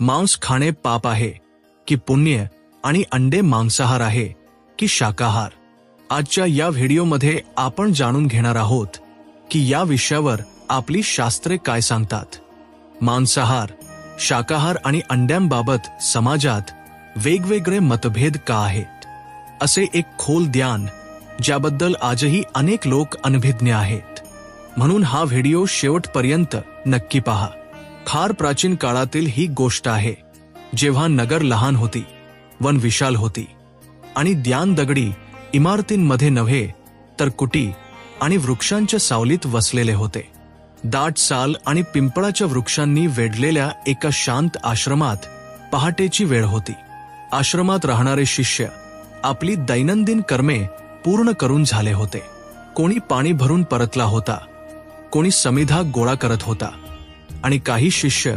मांस खाणे पाप आहे की पुण्य आणि अंडे मांसाहार आहे की शाकाहार. आजच्या या व्हिडिओमध्ये आपण जाणून घेणार आहोत की या विषयावर आपली शास्त्रे काय सांगतात. मांसाहार शाकाहार आणि अंड्यांबाबत समाजात वेगवेगळे मतभेद का आहेत? असे एक खोल ज्ञान ज्याबद्दल आजही अनेक लोक अनभिज्ञ आहेत. म्हणून हा व्हिडिओ शेवटपर्यंत नक्की पहा. फार प्राचीन काळातील ही गोष्ट आहे जेव्हा नगर लहान होती वन विशाल होती आणि द्यान दगडी इमारतींमध्ये नव्हे तर कुटी आणि वृक्षांच्या सावलीत वसलेले होते. दाट साल आणि पिंपळाच्या वृक्षांनी वेढलेल्या एका शांत आश्रमात पहाटेची वेळ होती. आश्रमात राहणारे शिष्य आपली दैनंदिन कर्मे पूर्ण करून झाले होते. कोणी पाणी भरून परतला होता. कोणी समिधा गोळा करत होता. आणि काही शिष्य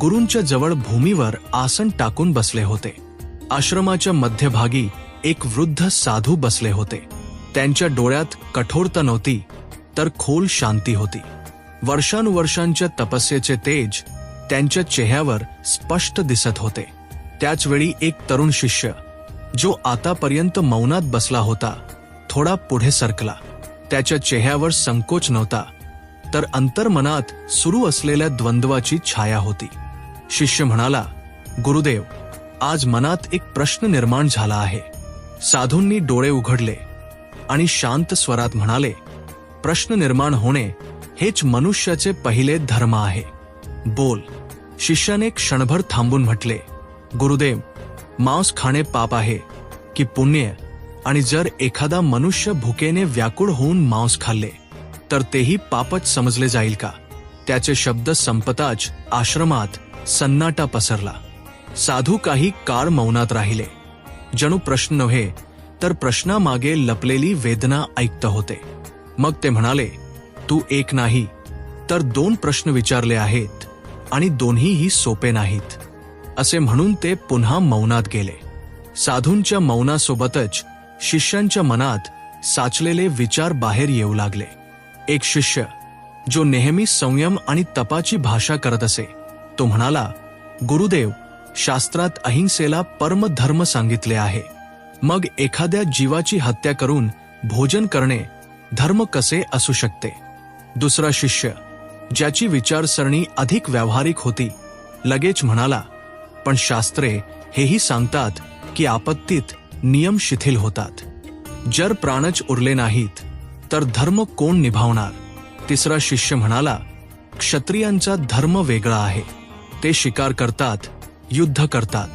गुरूंच्या जवळ भूमीवर आसन टाकून बसले होते. आश्रमाच्या मध्यभागी एक वृद्ध साधू बसले होते. त्यांच्या डोळ्यात कठोरता नव्हती तर खोल शांती होती. वर्षानुवर्षांच्या तपस्येचे तेज त्यांच्या चेहऱ्यावर स्पष्ट दिसत होते. त्याचवेळी एक तरुण शिष्य जो आतापर्यंत मौनात बसला होता थोडा पुढे सरकला. त्याच्या चेहऱ्यावर संकोच नव्हता तर अंतर्मनात सुरू असलेल्या द्वंद्वाची छाया होती. शिष्य म्हणाला गुरुदेव आज मनात एक प्रश्न निर्माण झाला आहे. साधूंनी डोळे उघडले आणि शांत स्वरात म्हणाले प्रश्न निर्माण होणे हेच मनुष्याचे पहिले धर्म आहे. बोल. शिष्याने क्षणभर थांबून म्हटले गुरुदेव मांस खाणे पाप आहे की पुण्य आणि जर एखादा मनुष्य भुकेने व्याकुळ होऊन मांस खाल्ले तर तेही पापच समजले जाईल का? त्याचे शब्द संपताच आश्रमात सन्नाटा पसरला. साधू काही काळ मौनात राहिले. जणू प्रश्न नव्हे तर प्रश्नामागे लपलेली वेदना ऐकत होते. मग ते म्हणाले तू एक नाही तर दोन प्रश्न विचारले आहेत आणि दोन्हीही सोपे नाहीत. असे म्हणून ते पुन्हा मौनात गेले. साधूंच्या मौनासोबतच शिष्यांच्या मनात साचलेले विचार बाहेर येऊ लागले. एक शिष्य जो नेहमी संयम आणि तपाची भाषा करत असे. तो म्हणाला गुरुदेव शास्त्रात अहिंसेला परमधर्म सांगितले आहे. मग एखाद्या जीवाची हत्या करून भोजन करणे धर्म कसे असू शकते? दुसरा शिष्य ज्याची विचारसरणी अधिक व्यावहारिक होती लगेच म्हणाला पण शास्त्रे हेही सांगतात की आपत्तीत नियम शिथिल होतात. जर प्राणच उरले नाहीत तर धर्म कोण निभावणार? तिसरा शिष्य म्हणाला क्षत्रियांचा धर्म वेगळा आहे. ते शिकार करतात युद्ध करतात.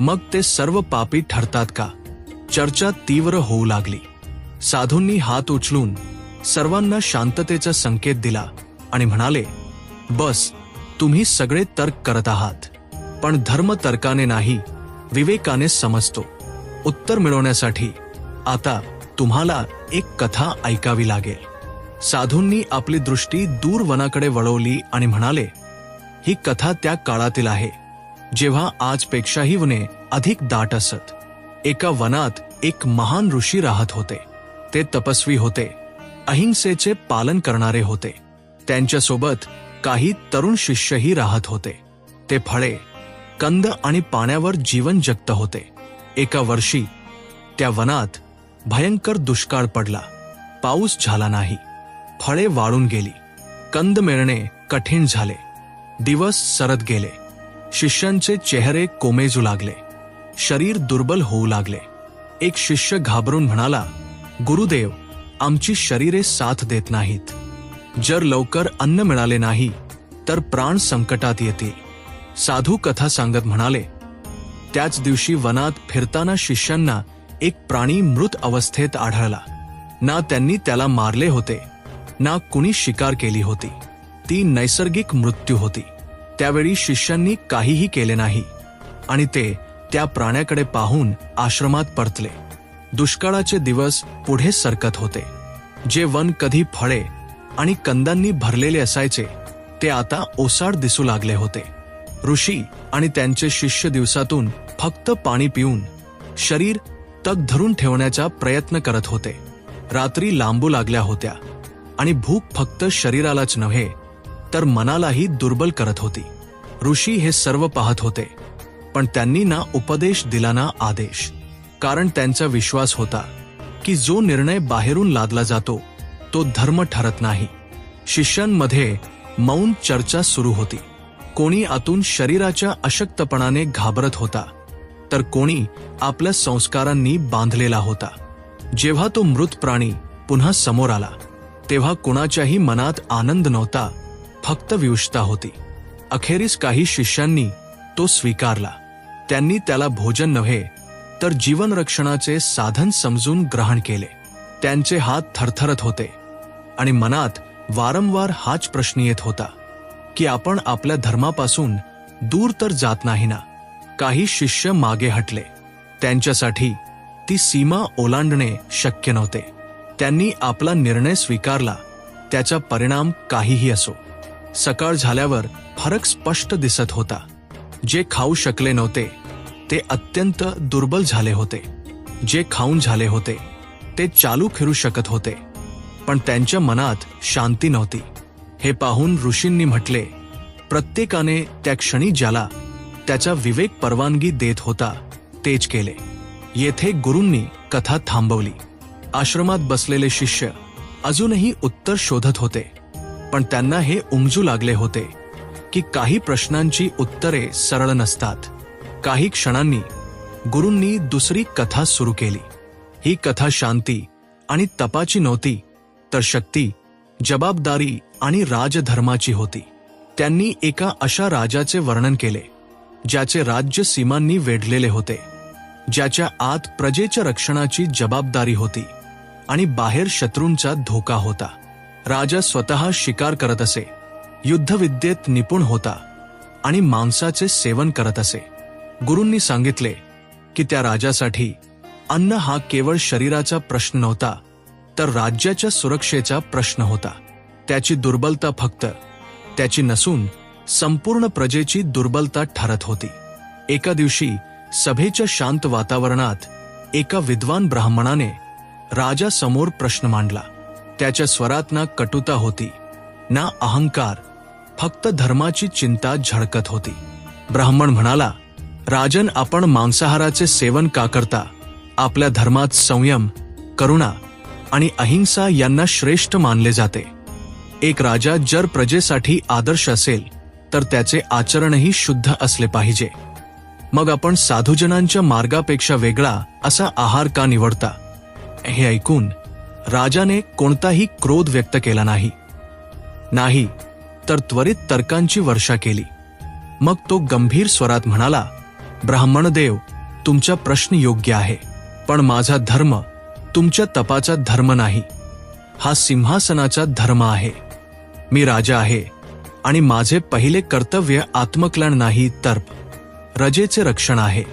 मग ते सर्व पापी ठरतात का? चर्चा तीव्र होऊ लागली. साधूंनी हात उचलून सर्वांना शांततेचा संकेत दिला आणि म्हणाले बस तुम्ही सगळे तर्क करत आहात. पण धर्म तर्काने नाही विवेकाने समजतो. उत्तर मिळवण्यासाठी आता तुम्हाला एक कथा ऐकावी लागेल. साधूंनी आपली दृष्टी दूर वनाकडे वळवली आणि म्हणाले ही कथा त्या काळातील आहे जेव्हा आजपेक्षाही वने अधिक दाट असत. एका वनात एक महान ऋषी राहत होते. ते तपस्वी होते अहिंसेचे पालन करणारे होते. त्यांच्यासोबत काही तरुण शिष्यही राहत होते. ते फळे कंद आणि पाण्यावर जीवन जगत होते. एका वर्षी त्या वनात भयंकर दुष्काळ पडला. पाऊस झाला नाही. फळे वाळून गेली. कंद मिळणे कठीण झाले. दिवस सरत गेले. शिष्यांचे चेहरे कोमेजू लागले. शरीर दुर्बल होऊ लागले. एक शिष्य घाबरून म्हणाला गुरुदेव आमची शरीरे साथ देत नाहीत. जर लवकर अन्न मिळाले नाही तर प्राण संकटात येतील साधू कथा सांगत म्हणाले त्याच दिवशी वनात फिरताना शिष्यांना एक प्राणी मृत अवस्थेत आढळला. ना त्यांनी त्याला मारले होते ना कुणी शिकार केली होती. ती नैसर्गिक मृत्यू होती. त्यावेळी शिष्यांनी काहीही केले नाही आणि ते त्या प्राण्याकडे पाहून आश्रमात परतले. दुष्काळाचे दिवस पुढे सरकत होते. जे वन कधी फळे आणि कंदांनी भरलेले असायचे ते आता ओसाड दिसू लागले होते. ऋषी आणि त्यांचे शिष्य दिवसातून फक्त पाणी पिऊन शरीर तग धरून ठेवण्याचा प्रयत्न करत होते. रात्री लांबू लागल्या होत्या आणि भूक फक्त शरीरालाच नव्हे तर मनालाही दुर्बल करत होती. ऋषी हे सर्व पाहत होते पण त्यांनी ना उपदेश दिला ना आदेश. कारण त्यांचा विश्वास होता की जो निर्णय बाहेरून लादला जातो तो धर्म ठरत नाही. शिष्यांमध्ये मौन चर्चा सुरू होती. कोणी आतून शरीराच्या अशक्तपणाने घाबरत होता. तर कोणी आपल्या संस्कारांनी बांधलेला होता. जेव्हा तो मृत प्राणी पुन्हा समोर आला तेव्हा कुणाच्याही मनात आनंद नव्हता फक्त विवशता होती. अखेरीस काही शिष्यांनी तो स्वीकारला. त्यांनी त्याला भोजन नव्हे तर जीवन रक्षणाचे साधन समजून ग्रहण केले. त्यांचे हात थरथरत होते आणि मनात वारंवार हाच प्रश्न येत होता की आपण आपल्या धर्मापासून दूर तर जात नाही ना? काही शिष्य मागे हटले. त्यांच्यासाठी ती सीमा ओलांडणे शक्य नव्हते. त्यांनी आपला निर्णय स्वीकारला. त्याचा परिणाम काहीही असो. सकाळ झाल्यावर फरक स्पष्ट दिसत होता. जे खाऊ शकले नव्हते ते अत्यंत दुर्बल झाले होते. जे खाऊन झाले होते ते चालू फिरू शकत होते. पण त्यांच्या मनात शांती नव्हती. हे पाहून ऋषींनी म्हटले प्रत्येकाने त्या क्षणी ज्याला त्याचा विवेक परवानगी देत होता. तेच केले. येथे गुरूंनी कथा थांबवली. आश्रमात बसलेले शिष्य अजूनही उत्तर शोधत होते. पण त्यांना हे उमजू लागले होते की काही प्रश्नांची उत्तरे सरळ नसतात. काही क्षणांनी गुरूंनी दुसरी कथा सुरू केली. ही कथा शांती आणि तपाची नव्हती तर शक्ती जबाबदारी आणि राजधर्माची होती. त्यांनी एका अशा राजाचे वर्णन केले. ज्याचे राज्य सीमांनी वेढलेले होते ज्याच्या आत प्रजेच्या रक्षणाची जबाबदारी होती आणि बाहेर शत्रूंचा धोका होता. राजा स्वतः शिकार करत असे युद्धविद्येत निपुण होता आणि मांसाचे सेवन करत असे. गुरूंनी सांगितले की त्या राजासाठी अन्न हा केवळ शरीराचा प्रश्न नव्हता तर राज्याच्या सुरक्षेचा प्रश्न होता. त्याची दुर्बलता फक्त त्याची नसून संपूर्ण प्रजेची दुर्बलता ठरत होती. एका दिवशी सभेच्या शांत वातावरणात एका विद्वान ब्राह्मणाने राजासमोर प्रश्न मांडला. त्याच्या स्वरात ना कटुता होती ना अहंकार फक्त धर्माची चिंता झळकत होती. ब्राह्मण म्हणाला राजन आपण मांसाहाराचे सेवन का करता? आपल्या धर्मात संयम करुणा आणि अहिंसा यांना श्रेष्ठ मानले जाते. एक राजा जर प्रजेसाठी आदर्श असेल तर त्याचे आचरणही शुद्ध असले पाहिजे. मग आपण साधूजनांच्या मार्गापेक्षा वेगळा असा आहार का निवडता? हे ऐकून राजाने कोणताही क्रोध व्यक्त केला नाही. नाही तर त्वरित तर्कांची वर्षा केली. मग तो गंभीर स्वरात म्हणाला ब्राह्मणदेव तुमचा प्रश्न योग्य आहे पण माझा धर्म तुमच्या तपाचा धर्म नाही. हा सिंहासनाचा धर्म आहे. मी राजा आहे आणि माझे पहिले कर्तव्य आत्मकल्याण नाही तर रजेचे रक्षण आहे.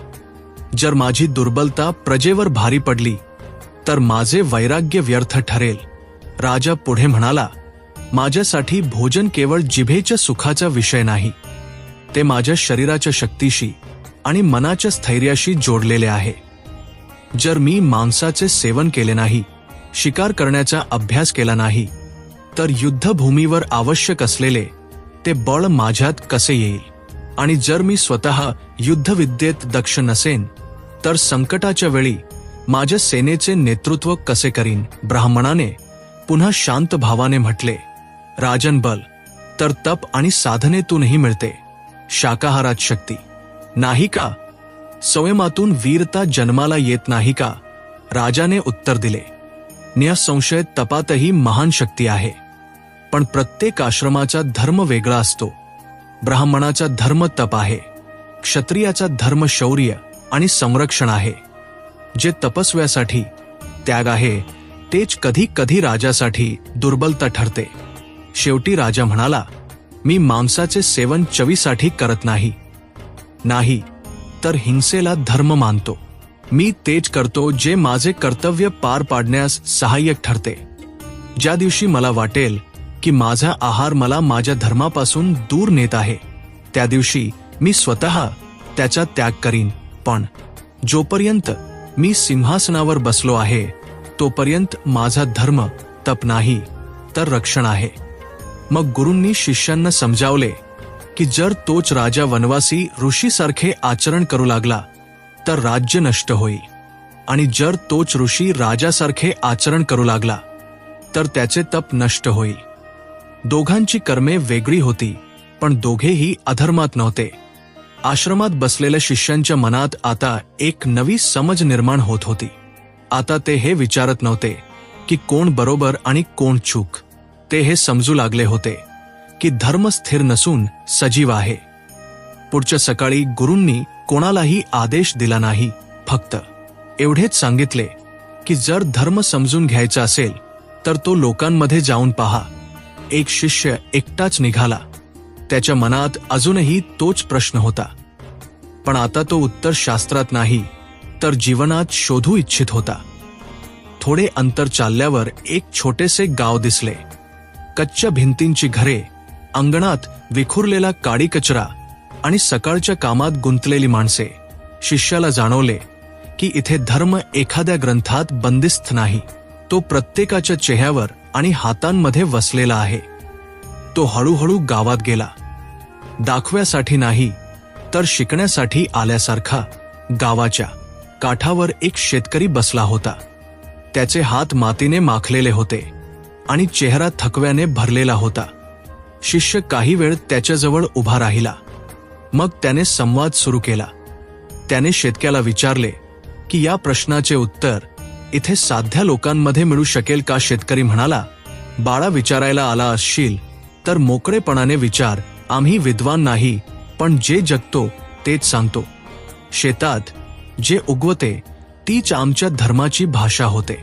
जर माझी दुर्बलता प्रजेवर भारी पडली तर माझे वैराग्य व्यर्थ ठरेल. राजा पुढे म्हणाला माझ्यासाठी भोजन केवळ जिभेच्या सुखाचा विषय नाही. ते माझ्या शरीराच्या शक्तीशी आणि मनाच्या स्थैर्याशी जोडलेले आहे. जर मी मांसाचे सेवन केले नाही शिकार करण्याचा अभ्यास केला नाही तर युद्धभूमीवर आवश्यक असलेले ते बळ माझ्यात कसे येईल? आणि जर मी स्वतः युद्धविद्येत दक्ष नसेन तर संकटाच्या वेळी माझ्या सेनेचे नेतृत्व कसे करीन? ब्राह्मणाने पुन्हा शांत भावाने म्हटले राजन बल तर तप आणि साधनेतूनही मिळते. शाकाहारात शक्ती. नाही का? संयमातून वीरता जन्माला येत नाही का? राजाने उत्तर दिले निसंशय तपातही महान शक्ती आहे. पण प्रत्येक आश्रमाचा धर्म वेगळा असतो. ब्राह्मणाचा धर्म तप आहे. क्षत्रियाचा धर्म शौर्य आणि संरक्षण आहे. जे तपस्व्यासाठी त्याग आहे तेच कधी कधी राजासाठी दुर्बलता ठरते. शेवटी राजा म्हणाला मी मांसाचे सेवन चवीसाठी करत नाही. नाही तर हिंसेला धर्म मानतो. मी तेच करतो जे माझे कर्तव्य पार पाडण्यास सहाय्यक ठरते. ज्या दिवशी मला वाटेल की माझा आहार मला माझ्या धर्मापासून दूर नेत आहे. त्या दिवशी मी स्वतः त्याचा त्याग करीन. पण जोपर्यंत मी सिंहासनावर बसलो आहे तोपर्यंत माझा धर्म तप नाही तर रक्षण आहे. मग गुरूंनी शिष्यांना समजावले की जर तोच राजा वनवासी ऋषीसारखे आचरण करू लागला तर राज्य नष्ट होईल आणि जर तोच ऋषी राजासारखे आचरण करू लागला तर त्याचे तप नष्ट होईल दोघांची कर्मे वेगळी होती पण दोघेही अधर्मात नव्हते. आश्रमात बसलेल्या शिष्यांच्या मनात आता एक नवी समज निर्माण होत होती. आता ते हे विचारत नव्हते की कोण बरोबर आणि कोण चूक. ते हे समजू लागले होते की धर्म स्थिर नसून सजीव आहे. पुढच्या सकाळी गुरूंनी कोणालाही आदेश दिला नाही फक्त एवढेच सांगितले की जर धर्म समजून घ्यायचा असेल तर तो लोकांमध्ये जाऊन पहा. एक शिष्य एकटाच निघाला. त्याच्या मनात अजूनही तोच प्रश्न होता. पण आता तो उत्तर शास्त्रात नाही तर जीवनात शोधू इच्छित होता. थोडे अंतर चालल्यावर एक छोटेसे गाव दिसले. कच्च्या भिंतींची घरे अंगणात विखुरलेला काडी कचरा आणि सकाळच्या कामात गुंतलेली माणसे शिष्याला जाणवले की इथे धर्म एखाद्या ग्रंथात बंदिस्त नाही. तो प्रत्येकाच्या चेहऱ्यावर आणि हातांमध्ये वसलेला आहे. तो हळूहळू गावात गेला. दाखव्यासाठी नाही तर शिकण्यासाठी आल्यासारखा गावाच्या काठावर एक शेतकरी बसला होता. त्याचे हात मातीने माखलेले होते आणि चेहरा थकव्याने भरलेला होता. शिष्य काही वेळ त्याच्याजवळ उभा राहिला. मग त्याने संवाद सुरू केला. त्याने शेतक्याला विचारले की या प्रश्नाचे उत्तर इथे साध्या लोकांमध्ये मिळू शकेल का शेतकरी म्हणाला बाळा विचारायला आला असशील तर मोकळेपणाने विचार आम्ही विद्वान नाही पण जे जगतो तेच सांगतो. शेतात जे उगवते तीच आमच्या धर्माची भाषा होते.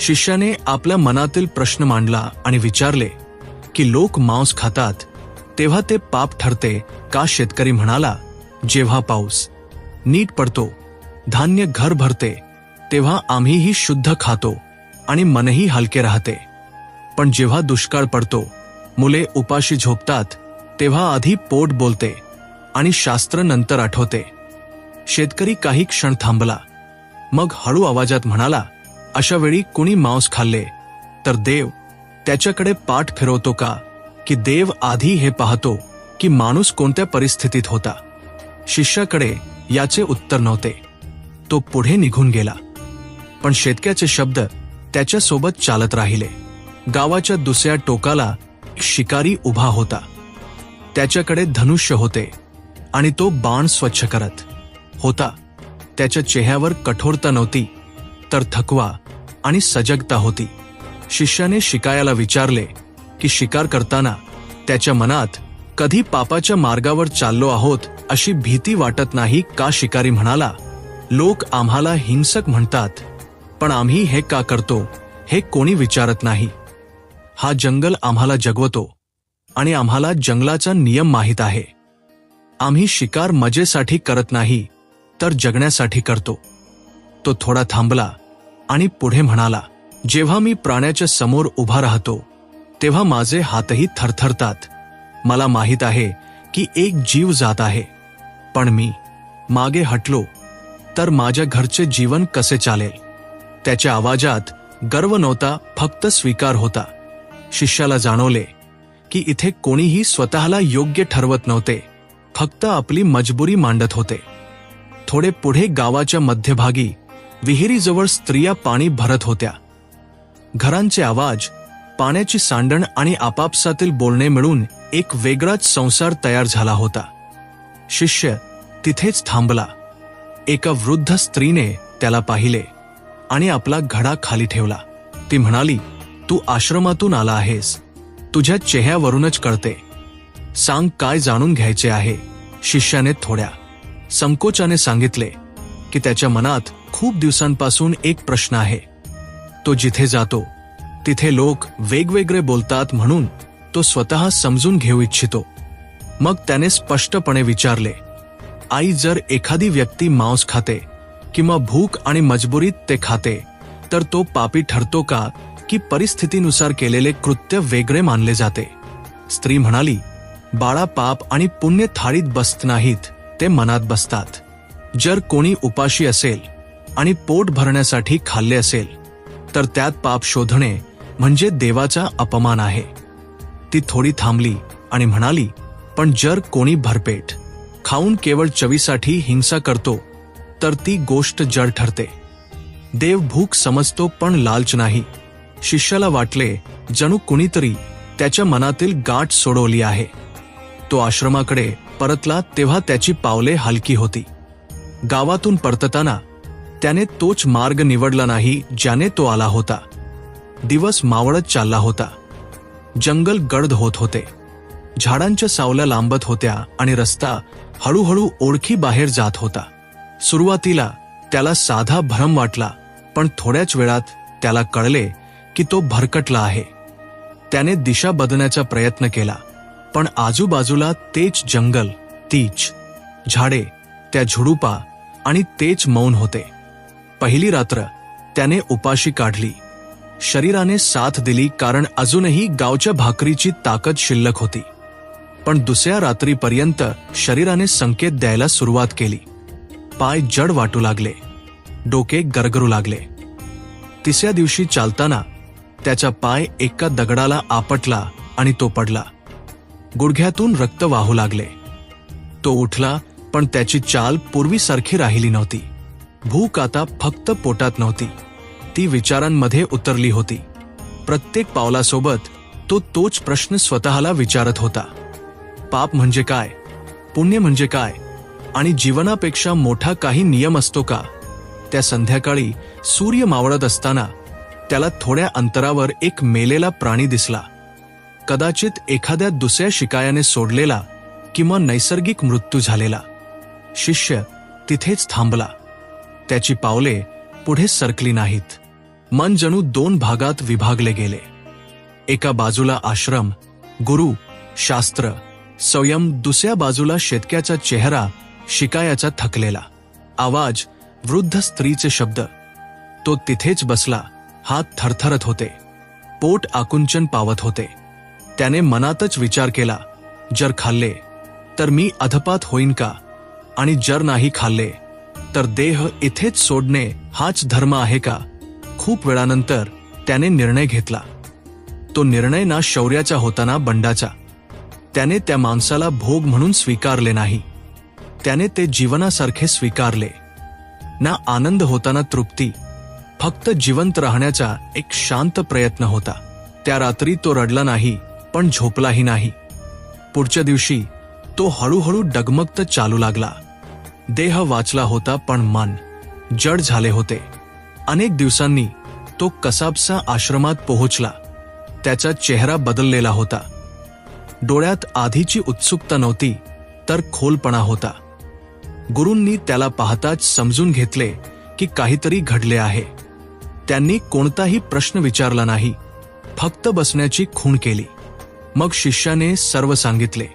शिष्याने आपल्या मनातील प्रश्न मांडला आणि विचारले की लोक मांस खातात तेव्हा ते पाप ठरते का शेतकरी म्हणाला जेव्हा पाऊस नीट पडतो धान्य घर भरते तेव्हा आम्हीही शुद्ध खातो आणि मनही हलके राहते. पण जेव्हा दुष्काळ पडतो मुले उपाशी झोपतात तेव्हा आधी पोट बोलते आणि शास्त्र नंतर आठवते. शेतकरी काही क्षण थांबला. मग हळू आवाजात म्हणाला अशा वेळी कुणी मांस खाल्ले? तर देव त्याच्याकडे पाठ फिरवतो का? की देव आधी हे पाहतो की माणूस कोणत्या परिस्थितीत होता. शिष्याकडे याचे उत्तर नव्हते. तो पुढे निघून गेला. पण शेतक्याचे शब्द त्याच्यासोबत चालत राहिले. गावाच्या दुसऱ्या टोकाला शिकारी उभा होता. त्याच्याकडे धनुष्य होते आणि तो बाण स्वच्छ करत होता. त्याच्या चेहऱ्यावर कठोरता नव्हती तर थकवा आणि सजगता होती. शिष्याने शिकायाला विचारले की शिकार करताना त्याच्या मनात कधी पापाच्या मार्गावर चाललो आहोत अशी भीती वाटत नाही का शिकारी म्हणाला. लोक आम्हाला हिंसक म्हणतात. पण आम्ही हे का करतो हे कोणी विचारत नाही. हा जंगल आम्हाला जगवतो आणि आम्हाला जंगलाचा नियम माहीत आहे. आम्ही शिकार मजेसाठी करत नाही तर जगण्यासाठी करतो. तो थोडा थांबला आणि पुढे म्हणाला जेव्हा मी प्राण्याच्या समोर उभा राहतो तेव्हा माझे हातही थरथरतात. मला माहीत आहे की एक जीव जात आहे. पण मी मागे हटलो तर माझ्या घरचे जीवन कसे चालेल? त्याच्या आवाजात गर्व नव्हता फक्त स्वीकार होता. शिष्याला जाणवले की इथे कोणीही स्वतःला योग्य ठरवत नव्हते फक्त आपली मजबुरी मांडत होते. थोडे पुढे गावाच्या मध्यभागी विहिरीजवळ स्त्रिया पाणी भरत होत्या. घरांचे आवाज पाण्याची सांडण आणि आपापसातील बोलणे मिळून एक वेगळाच संसार तयार झाला होता. शिष्य तिथेच थांबला. एका वृद्ध स्त्रीने त्याला पाहिले. आणि आपला घडा खाली ठेवला. ती म्हणाली तू आश्रमातून आला आहेस. तुझ्या चेहऱ्यावरूनच कळते. सांग काय जाणून घ्यायचे आहे. शिष्याने थोड्या संकोचाने सांगितले की त्याच्या मनात खूप दिवसांपासून एक प्रश्न आहे. तो जिथे जातो तिथे लोक वेगवेगळे बोलतात म्हणून तो स्वतः समजून घेऊ इच्छितो. मग त्याने स्पष्टपणे विचारले आई जर एखादी व्यक्ती मांस खाते किंवा भूक आणि मजबुरीत ते खाते तर तो पापी ठरतो का की परिस्थितीनुसार केलेले कृत्य वेगळे मानले जाते. स्त्री म्हणाली बाळा पाप आणि पुण्य थाळीत बसत नाहीत ते मनात बसतात. जर कोणी उपाशी असेल आणि पोट भरण्यासाठी खाल्ले असेल तर त्यात पाप शोधणे म्हणजे देवाचा अपमान आहे. ती थोडी थांबली आणि म्हणाली पण जर कोणी भरपेट खाऊन केवळ चवीसाठी हिंसा करतो तर ती गोष्ट जड ठरते. देव भूक समजतो पण लालच नाही. शिष्याला वाटले जणू कुणीतरी त्याच्या मनातील गाठ सोडवली आहे. तो आश्रमाकडे परतला तेव्हा त्याची पावले हलकी होती. गावातून परतताना त्याने तोच मार्ग निवडला नाही ज्याने तो आला होता. दिवस मावळत चालला होता. जंगल गडद होत होते. झाडांच्या सावल्या लांबत होत्या आणि रस्ता हळूहळू ओळखी बाहेर जात होता. सुरुवातीला त्याला साधा भ्रम वाटला पण थोड्याच वेळात त्याला कळले की तो भरकटला आहे. त्याने दिशा बदलण्याचा प्रयत्न केला पण आजूबाजूला तेच जंगल तीच झाडे त्या झुडुपा आणि तेच मौन होते. पहिली रात्र त्याने उपाशी काढली. शरीराने साथ दिली कारण अजूनही गावच्या भाकरीची ताकद शिल्लक होती. पण दुसऱ्या रात्रीपर्यंत शरीराने संकेत द्यायला सुरुवात केली. पाय जड वाटू लागले. डोके गरगरू लागले. तिसऱ्या दिवशी चालताना त्याचा पाय एका दगडाला आपटला आणि तो पडला. गुडघ्यातून रक्त वाहू लागले. तो उठला पण त्याची चाल पूर्वीसारखी राहिली नव्हती. भूक आता फक्त पोटात नव्हती. ती विचारांमध्ये उतरली होती. प्रत्येक पावलासोबत तो तोच प्रश्न स्वतःला विचारत होता. पाप म्हणजे काय? पुण्य म्हणजे काय? आणि जीवनापेक्षा मोठा काही नियम असतो का? त्या संध्याकाळी सूर्य मावळत असताना त्याला थोड्या अंतरावर एक मेलेला प्राणी दिसला. कदाचित एखाद्या दुसऱ्या शिकायाने सोडलेला किंवा नैसर्गिक मृत्यू झालेला. शिष्य तिथेच थांबला. त्याची पावले पुढे सरकली नाहीत. मन जणू दोन भागात विभागले गेले. एका बाजूला आश्रम गुरु शास्त्र संयम दुसऱ्या बाजूला शेतक्याचा चेहरा शिकायाचा थकलेला. आवाज वृद्ध स्त्रीचे शब्द. तो तिथेच बसला हात थरथरत होते. पोट आकुंचन पावत होते. त्याने मनातच विचार केला जर खाल्ले तर मी अधपात होईन का? आणि जर नाही खाल्ले तर देह इथेच सोडणे हाच धर्म आहे का? खूप वेळानंतर त्याने निर्णय घेतला. तो निर्णय ना शौर्याचा होता ना बंडाचा. त्याने त्या माणसाला भोग म्हणून स्वीकारले नाही. त्याने ते जीवनासारखे स्वीकारले. ना आनंद होताना तृप्ती. फक्त जिवंत राहण्याचा एक शांत प्रयत्न होता. त्या रात्री तो रडला नाही पण झोपलाही नाही. पुढच्या दिवशी तो हळूहळू डगमगत चालू लागला. देह वाचला होता पण मन जड झाले होते. अनेक दिवसांनी तो कसाबसा आश्रमात पोहोचला. त्याचा चेहरा बदललेला होता. डोळ्यात आधीची उत्सुकता नव्हती तर खोलपणा होता. गुरूंनी त्याला पाहताच समजून घेतले की काहीतरी घडले आहे. त्यांनी कोणताही प्रश्न विचारला नाही. फक्त बसण्याची खूण केली. मग शिष्याने सर्व सांगितले.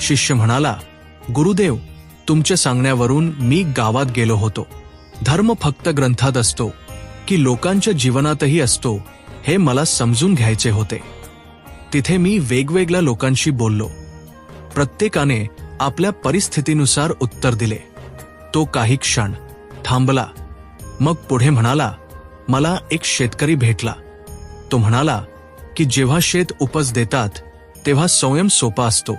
शिष्य म्हणाला गुरुदेव तुमच्या सांगण्यावरून मी गावात गेलो होतो. धर्म फक्त ग्रंथात असतो की लोकांच्या जीवनातही असतो हे मला समजून घ्यायचे होते. तिथे मी वेगवेगळ्या लोकांशी बोललो. प्रत्येकाने आपल्या परिस्थितीनुसार उत्तर दिले. तो काही क्षण थांबला. मग पुढे म्हणाला मला एक शेतकरी भेटला. तो म्हणाला की जेव्हा शेत उपज देतात तेव्हा संयम सोपा असतो.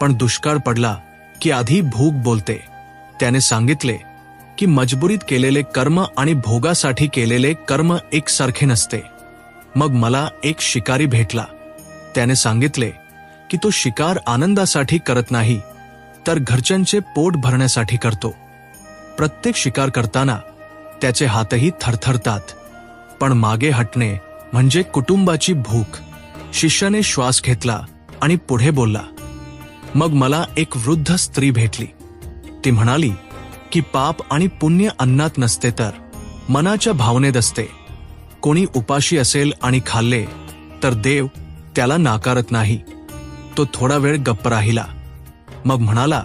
पण दुष्काळ पडला की आधी भूक बोलते. त्याने सांगितले की मजबुरीत केलेले कर्म आणि भोगासाठी केलेले कर्म एकसारखे नसते. मग मला एक शिकारी भेटला. त्याने सांगितले की तो शिकार आनंदासाठी करत नाही तर घरच्यांचे पोट भरण्यासाठी करतो. प्रत्येक शिकार करताना त्याचे हातही थरथरतात. पण मागे हटणे म्हणजे कुटुंबाची भूक. शिष्याने श्वास घेतला आणि पुढे बोलला मग मला एक वृद्ध स्त्री भेटली. ती म्हणाली की पाप आणि पुण्य अन्नात नसते तर मनाच्या भावनेत असते. कोणी उपाशी असेल आणि खाल्ले तर देव त्याला नाकारत नाही. तो थोडा वेळ गप्प राहिला. मग म्हणाला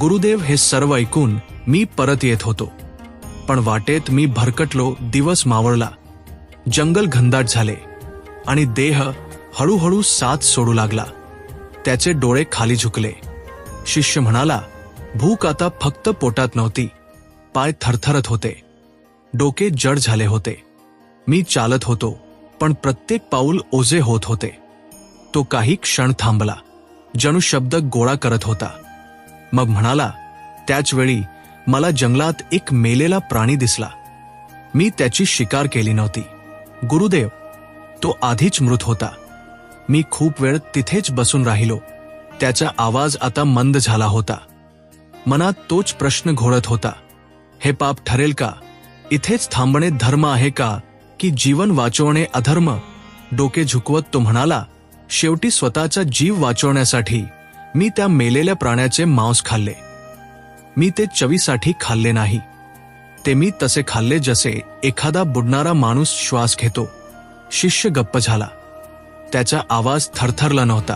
गुरुदेव हे सर्व ऐकून मी परत येत होतो. पण वाटेत मी भरकटलो दिवस मावळला. जंगल घनदाट झाले. आणि देह हळूहळू साथ सोडू लागला. त्याचे डोळे खाली झुकले. शिष्य म्हणाला भूक आता फक्त पोटात नव्हती. पाय थरथरत होते. डोके जड झाले होते. मी चालत होतो पण प्रत्येक पाऊल ओझे होत होते. तो काही क्षण थांबला. जणू शब्द गोळा करत होता. मग म्हणाला त्याच वेळी मला जंगलात एक मेलेला प्राणी दिसला. मी त्याची शिकार केली नव्हती. गुरुदेव तो आधीच मृत होता. मी खूप वेळ तिथेच बसून राहिलो. त्याचा आवाज आता मंद झाला होता. मनात तोच प्रश्न घोळत होता. हे पाप ठरेल का? इथेच थांबणे धर्म आहे का? की जीवन वाचवणे अधर्म? डोके झुकवत तो म्हणाला शेवटी स्वतःचा जीव वाचवण्यासाठी मी त्या मेलेल्या प्राण्याचे मांस खाल्ले. मी ते चवीसाठी खाल्ले नाही. ते मी तसे खाल्ले जसे एखादा बुडणारा माणूस श्वास घेतो. शिष्य गप्प झाला. त्याचा आवाज थरथरला नव्हता.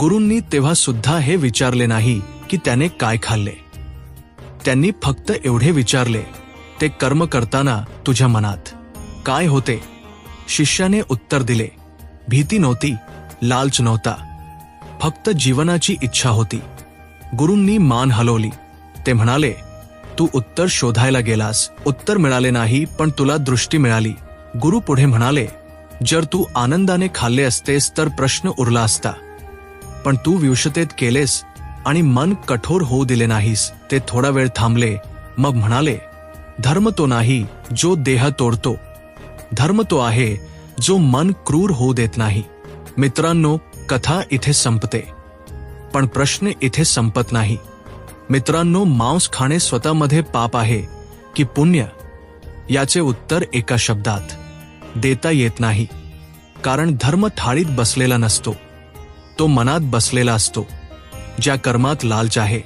गुरूंनी तेव्हा सुद्धा हे विचारले नाही की त्याने काय खाल्ले. त्यांनी फक्त एवढे विचारले ते कर्म करताना तुझ्या मनात काय होते? शिष्याने उत्तर दिले भीती नव्हती. लालच नव्हता फक्त जीवनाची इच्छा होती. गुरूंनी मान हलवली. ते म्हणाले तू उत्तर शोधायला गेलास. उत्तर मिळाले नाही पण तुला दृष्टी मिळाली. गुरु पुढे म्हणाले जर तू आनंदाने खाल्ले असतेस तर प्रश्न उरला असता. पण तू विवशतेत केलेस आणि मन कठोर होऊ दिले नाहीस. ते थोडा वेळ थांबले. मग म्हणाले धर्म तो नाही जो देह तोडतो. धर्म तो आहे जो मन क्रूर होऊ देत नाही. मित्रांनो कथा इथे संपते. पण प्रश्न इथे संपत नाही. मित्रांनो मांस खाणे स्वतःमध्ये पाप आहे की पुण्य? याचे उत्तर एका शब्दात देता येत नाही. कारण धर्म थाळीत बसलेला नसतो. तो मनात बसलेला असतो. ज्या कर्मात लालच आहे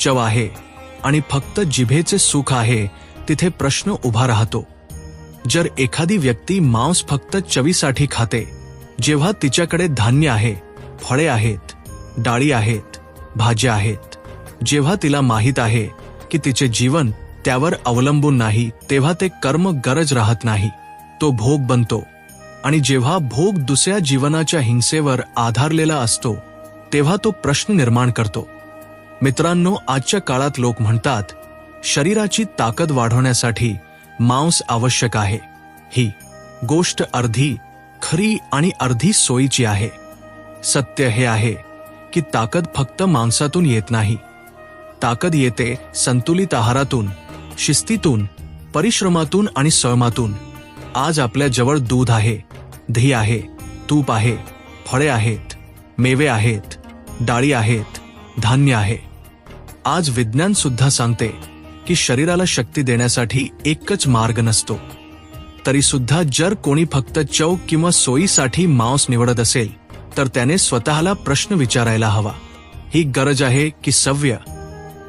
चव आहे आणि फक्त जिभेचे सुख आहे तिथे प्रश्न उभा राहतो. जर एखादी व्यक्ती मांस फक्त चवीसाठी खाते जेव्हा तिच्याकडे धान्य आहे फळे आहेत डाळी आहेत भाज्या आहेत जेव्हा तिला माहीत आहे की तिचे जीवन त्यावर अवलंबून नाही तेव्हा ते कर्म गरज राहत नाही. तो भोग बनतो. आणि जेव्हा भोग दुसऱ्या जीवनाच्या हिंसेवर आधारलेला असतो तेव्हा तो प्रश्न निर्माण करतो. मित्रांनो आजच्या काळात लोक म्हणतात शरीराची ताकद वाढवण्यासाठी मांस आवश्यक आहे. ही गोष्ट अर्धी खरी आणि अर्धी सोयीची आहे सत्य हे आहे की ताकद फक्त मांसातून येत नाही. ताकद येते संतुलित आहारातून शिस्तीतून परिश्रमातून आणि संयमातून आज आपल्या जवळ दूध आहे धी आहे तूप आहे फळे आहेत मेवे आहेत डाळी आहेत धान्य आहे. आज विज्ञान सुद्धा सांगते की शरीराला शक्ती देण्यासाठी एकच मार्ग नसतो. तरी सुद्धा जर कोणी फक्त चव किंवा सोयीसाठी मांस निवडत असेल तर त्याने स्वतःला प्रश्न विचारायला हवा. ही गरज आहे की सव्य.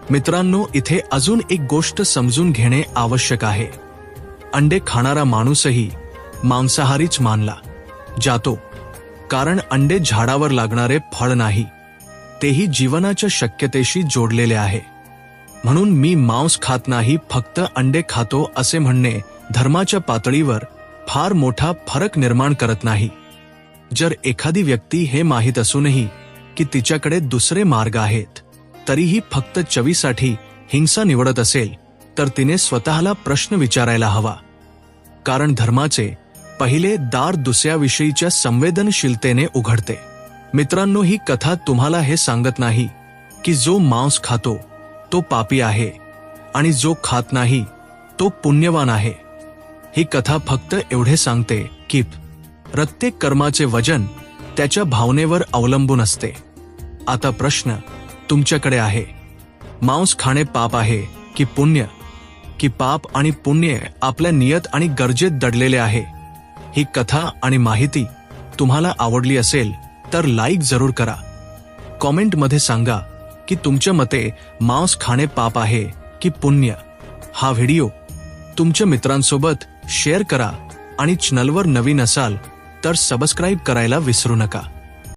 मित्रांनो इथे अजून एक गोष्ट समजून घेणे आवश्यक आहे. अंडे खाणारा माणूसही मांसाहारीच मानला. जातो. कारण अंडे झाडावर लागणारे फळ नाही. तेही जीवनाच्या शक्यतेशी जोडलेले आहे. म्हणून मी मांस खात नाही फक्त अंडे खातो असे म्हणणे धर्माच्या पातळीवर फार मोठा फरक निर्माण करत नाही. जर एखादी व्यक्ती हे माहीत असूनही की तिच्याकडे दुसरे मार्ग आहेत तरीही फक्त चवीसाठी हिंसा निवडत असेल तर तिने स्वतःला प्रश्न विचारायला हवा. कारण धर्माचे पहिले दार दुसऱ्याविषयीच्या संवेदनशीलतेने उघडते. मित्रांनो ही कथा तुम्हाला हे सांगत नाही की जो मांस खातो तो पापी आहे आणि जो खात नाही तो पुण्यवान आहे. ही कथा फक्त एवढे सांगते की प्रत्येक कर्माचे वजन त्याच्या भावनेवर अवलंबून असते. आता प्रश्न तुमच्याकडे आहे. मांस खाणे पाप आहे की पुण्य? की पाप आणि पुण्य आपल्या नियत आणि गरजेत दडलेले आहे? ही कथा आणि माहिती तुम्हाला आवडली असेल तर लाईक जरूर करा. कॉमेंटमध्ये सांगा की तुमच्या मते मांस खाणे पाप आहे की पुण्य? हा व्हिडिओ तुमच्या मित्रांसोबत शेअर करा आणि चॅनलवर नवीन असाल तर सबस्क्राईब करायला विसरू नका.